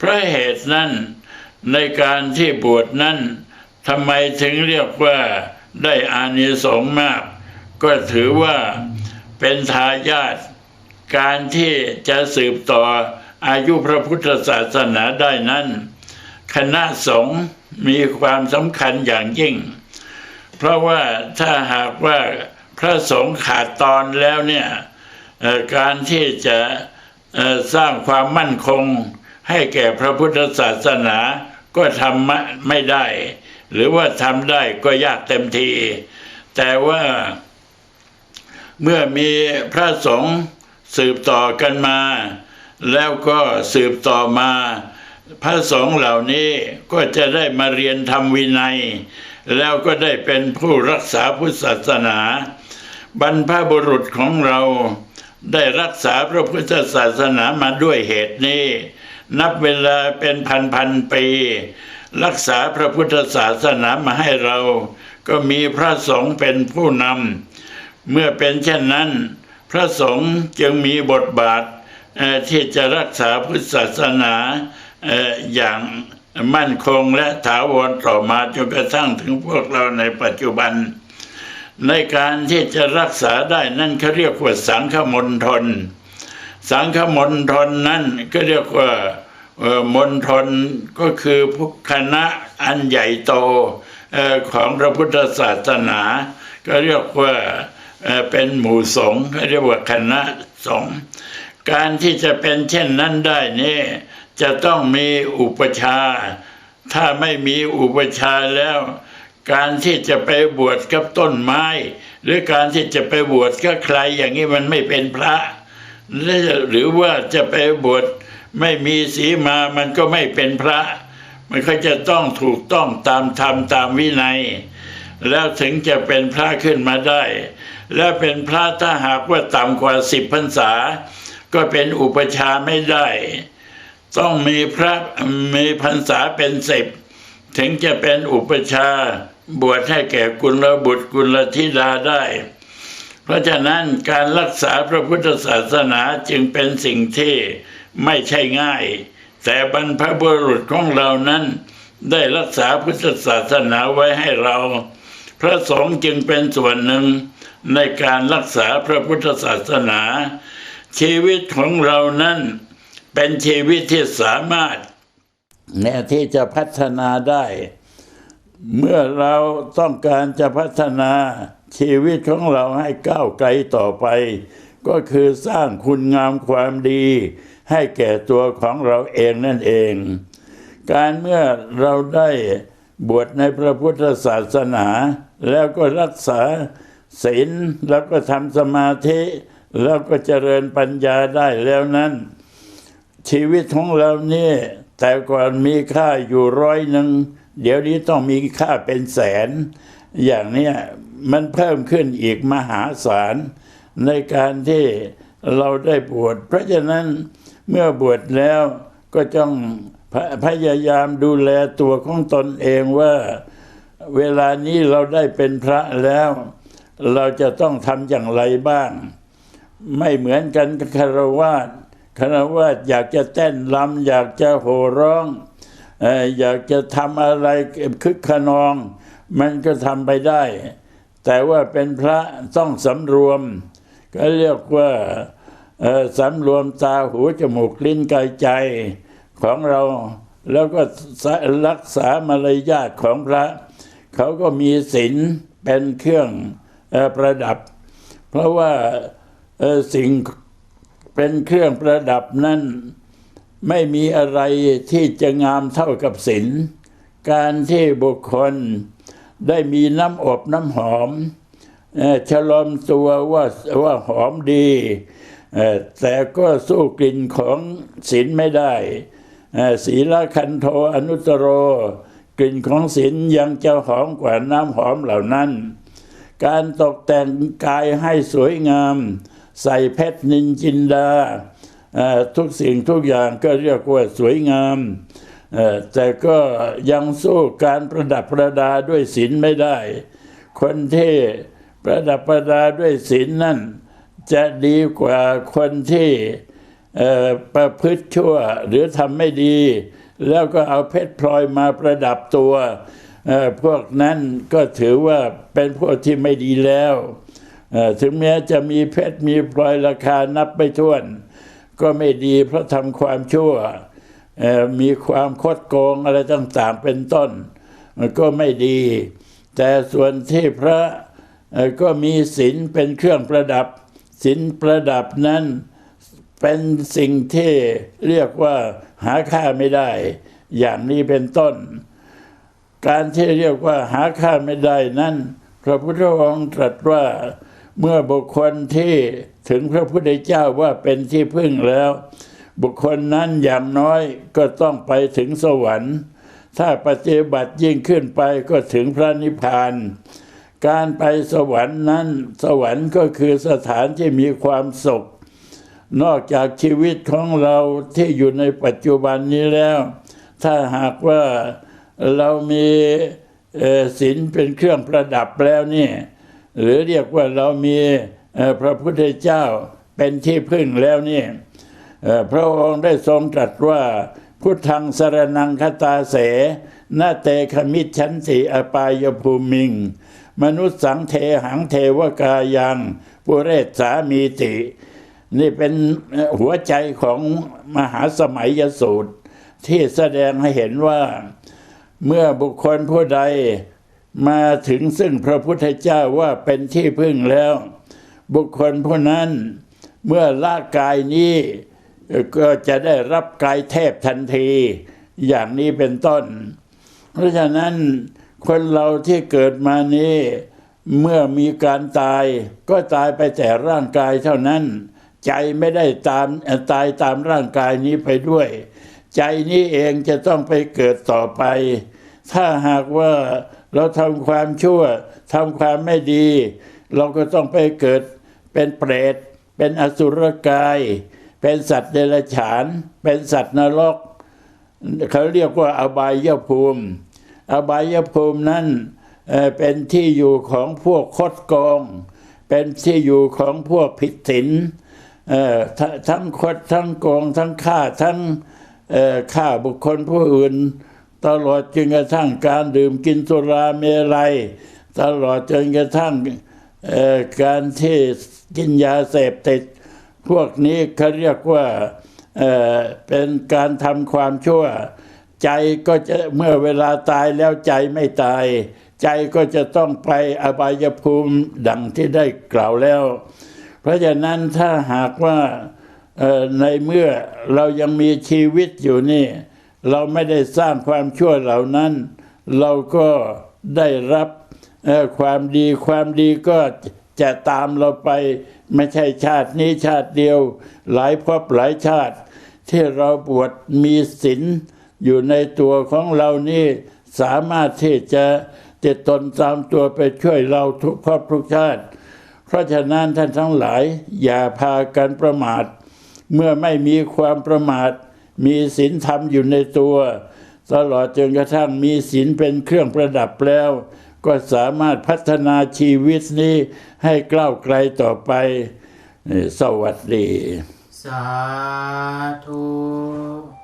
เพราะเหตุนั้นในการที่บวชนั้นทำไมถึงเรียกว่าได้อานิสงส์มาก ก็ถือว่าเป็นทายาทการที่จะสืบต่ออายุพระพุทธศาสนาได้นั้น คณะสงฆ์มีความสำคัญอย่างยิ่ง เพราะว่าถ้าหากว่าพระสงฆ์ขาดตอนแล้วเนี่ยการที่จะสร้างความมั่นคง ให้แก่พระพุทธศาสนาก็ทำไม่ได้ หรือว่าทำได้ก็ยากเต็มที แต่ว่าเมื่อมีพระสงฆ์สืบต่อกันมา แล้วก็สืบต่อมา พระสงฆ์เหล่านี้ก็จะได้มาเรียนทำวินัย แล้วก็ได้เป็นผู้รักษาพุทธศาสนา บรรพบุรุษของเราได้รักษาพระพุทธศาสนามาด้วยเหตุนี้ นับเวลาเป็นพันพันปี รักษาพระพุทธศาสนามาให้เรา ก็มีพระสงฆ์เป็นผู้นำ เมื่อเป็นเช่นนั้น พระสงฆ์จึงมีบทบาทที่จะรักษาพุทธศาสนาอย่างมั่นคงและถาวรต่อมาจนกระทั่งถึงพวกเราในปัจจุบัน ในการที่จะรักษาได้นั่นเขาเรียกว่าสังฆมณฑลสังฆมณฑลนั่นก็เรียกว่า มณฑลก็คือพคณะอันใหญ่โตของพระพุทธศาสนา ก็เรียกว่าเป็นหมู่สงฆ์เรียกว่าคณะสงฆ์การที่จะเป็นเช่นนั้นได้นี่จะต้องมีอุปชา ถ้าไม่มีอุปชาแล้ว การที่จะไปบวชกับต้นไม้ หรือการที่จะไปบวชกับใครอย่างนี้มันไม่เป็นพระ หรือว่าจะไปบวช ไม่มีสีมามันก็ไม่เป็นพระ มันก็จะต้องถูกต้องตามธรรมตามวินัย แล้วถึงจะเป็นพระขึ้นมาได้ และเป็นพระถ้าหากว่าต่ำกว่าสิบพรรษา ก็เป็นอุปชาไม่ได้ ต้องมีพระมีพรรษาเป็นสิบถึงจะเป็นอุปชาบวชให้แก่กุลบุตรกุลธิดาได้ เพราะฉะนั้นการรักษาพระพุทธศาสนาจึงเป็นสิ่งที่ ไม่ใช่ง่าย แต่บรรพบุรุษของเรานั้น ได้รักษาพุทธศาสนาไว้ให้เรา พระสงฆ์จึงเป็นส่วนหนึ่งในการรักษาพระพุทธศาสนา ชีวิตของเรานั้นเป็นชีวิตที่สามารถแน่ที่จะพัฒนาได้ เมื่อเราต้องการจะพัฒนาชีวิตของเราให้ก้าวไกลต่อไป ก็คือสร้างคุณงามความดี ให้แก่ตัวของเราเองนั่นเอง การเมื่อเราได้บวชในพระพุทธศาสนา แล้วก็รักษาศีลแล้วก็ทำสมาธิ แล้วก็เจริญปัญญาได้แล้วนั้น ชีวิตของเรานี่แต่ก่อนมีค่าอยู่ร้อยหนึ่งเดี๋ยวนี้ต้องมีค่าเป็นแสน อย่างเนี้ยมันเพิ่มขึ้นอีกมหาศาลในการที่เราได้บวชเพราะฉะนั้น เมื่อบวชแล้วก็ต้องพยายามดูแลตัวของตนเองว่าเวลานี้เราได้เป็นพระแล้ว เราจะต้องทำอย่างไรบ้าง ไม่เหมือนกันกับคารวาสคารวาสอยากจะเต้นรำอยากจะโห่ร้องอยากจะทำอะไรคึกขนอง มันก็ทำไปได้ แต่ว่าเป็นพระต้องสำรวม ก็เรียกว่า สำรวมตาหูจมูกลิ้นกายใจของเราแล้วก็รักษามารยาทของพระ เขาก็มีศีลเป็นเครื่องอประดับ เพราะว่าสิ่งเป็นเครื่องประดับนั้นไม่มีอะไรที่จะงามเท่ากับศีลการที่บุคคลได้มีน้ำอบน้ำหอมฉลอมตัวว่าว่าหอมดี แต่ก็สู้กลิ่นของศีลไม่ได้ศีลคันโทอนุตโร กลิ่นของศีลยังจะหอมกว่าน้ำหอมเหล่านั้น การตกแต่งกายให้สวยงาม ใส่เพชรนินจินดา ทุกสิ่งทุกอย่างก็เรียกว่าสวยงาม แต่ก็ยังสู้การประดับประดาด้วยศีลไม่ได้ คนที่ประดับประดาด้วยศีลนั่น จะดีกว่าคนที่ประพฤติชั่ว หรือทำไม่ดี แล้วก็เอาเพชรพลอยมาประดับตัวพวกนั้นก็ถือว่าเป็นพวกที่ไม่ดีแล้ว ถึงแม้จะมีเพชรมีพลอยราคานับไม่ถ้วน ก็ไม่ดีเพราะทำความชั่ว มีความคดโกงอะไรต่างๆเป็นต้นมันก็ไม่ดี แต่ส่วนที่พระก็มีศีลเป็นเครื่องประดับ ศีลประดับนั้นเป็นสิ่งที่เรียกว่าหาค่าไม่ได้ อย่างนี้เป็นต้น การที่เรียกว่าหาค่าไม่ได้นั้น พระพุทธองค์ตรัสว่าเมื่อบุคคลที่ถึงพระพุทธเจ้าว่าเป็นที่พึ่งแล้ว บุคคลนั้นอย่างน้อยก็ต้องไปถึงสวรรค์ ถ้าปฏิบัติยิ่งขึ้นไปก็ถึงพระนิพพาน การไปสวรรค์นั้น สวรรค์ก็คือสถานที่มีความสุข นอกจากชีวิตของเราที่อยู่ในปัจจุบันนี้แล้ว ถ้าหากว่าเรามีศีลเป็นเครื่องประดับแล้วนี่หรือเรียกว่าเรามีพระพุทธเจ้าเป็นที่พึ่งแล้วนี่พระองค์ได้ทรงตรัสว่าพุทธังสรนังคตาเส นาเตคมิชชันติอปายภูมิง มนุษย์สังเทหังเทวกายังปุเรศสามีติ นี่เป็นหัวใจของมหาสมัยยสูตร ที่แสดงให้เห็นว่าเมื่อบุคคลผู้ใดมาถึงซึ่งพระพุทธเจ้าว่าเป็นที่พึ่งแล้ว บุคคลผู้นั้นเมื่อละกายนี้ก็จะได้รับกายเทพทันที อย่างนี้เป็นต้น เพราะฉะนั้นคนเราที่เกิดมานี้ เมื่อมีการตาย ก็ตายไปแต่ร่างกายเท่านั้น ใจไม่ได้ตามตายตามร่างกายนี้ไปด้วย ใจนี้เองจะต้องไปเกิดต่อไป ถ้าหากว่าเราทำความชั่วทำความไม่ดี เราก็ต้องไปเกิดเป็นเปรต เป็นอสุรกาย เป็นสัตว์เดรัจฉาน เป็นสัตว์นรก เขาเรียกว่าอบายภูมิ อบายภูมินั้นเป็นที่อยู่ของพวกคดกอง เป็นที่อยู่ของพวกผิดศีลทั้งคดทั้งโกงทั้งฆ่าทั้งฆ่าบุคคลผู้อื่น ตลอดจนกระทั่งการดื่มกินสุราเมรัย ตลอดจนกระทั่งการที่กินยาเสพติด พวกนี้เขาเรียกว่า เป็นการทำความชั่ว ใจก็จะเมื่อเวลาตายแล้วใจไม่ตาย ใจก็จะต้องไปอบายภูมิดังที่ได้กล่าวแล้ว เพราะฉะนั้นถ้าหากว่าในเมื่อเรายังมีชีวิตอยู่นี่ เราไม่ได้สร้างความชั่วเหล่านั้น เราก็ได้รับความดีความดีก็ จะตามเราไปไม่ใช่ชาตินี้ชาติเดียว หลายภพหลายชาติ ที่เราบวชมีศีลอยู่ในตัวของเรานี่สามารถที่จะติดตนตามตัวไปช่วยเราทุกภพทุกชาติ เพราะฉะนั้นท่านทั้งหลาย อย่าพากันประมาท เมื่อไม่มีความประมาท มีศีลธรรมอยู่ในตัว ตลอดจนกระทั่งมีศีลเป็นเครื่องประดับแล้ว ก็สามารถพัฒนาชีวิตนี้ให้กล้าวไกลต่อไป สวัสดี สาธุ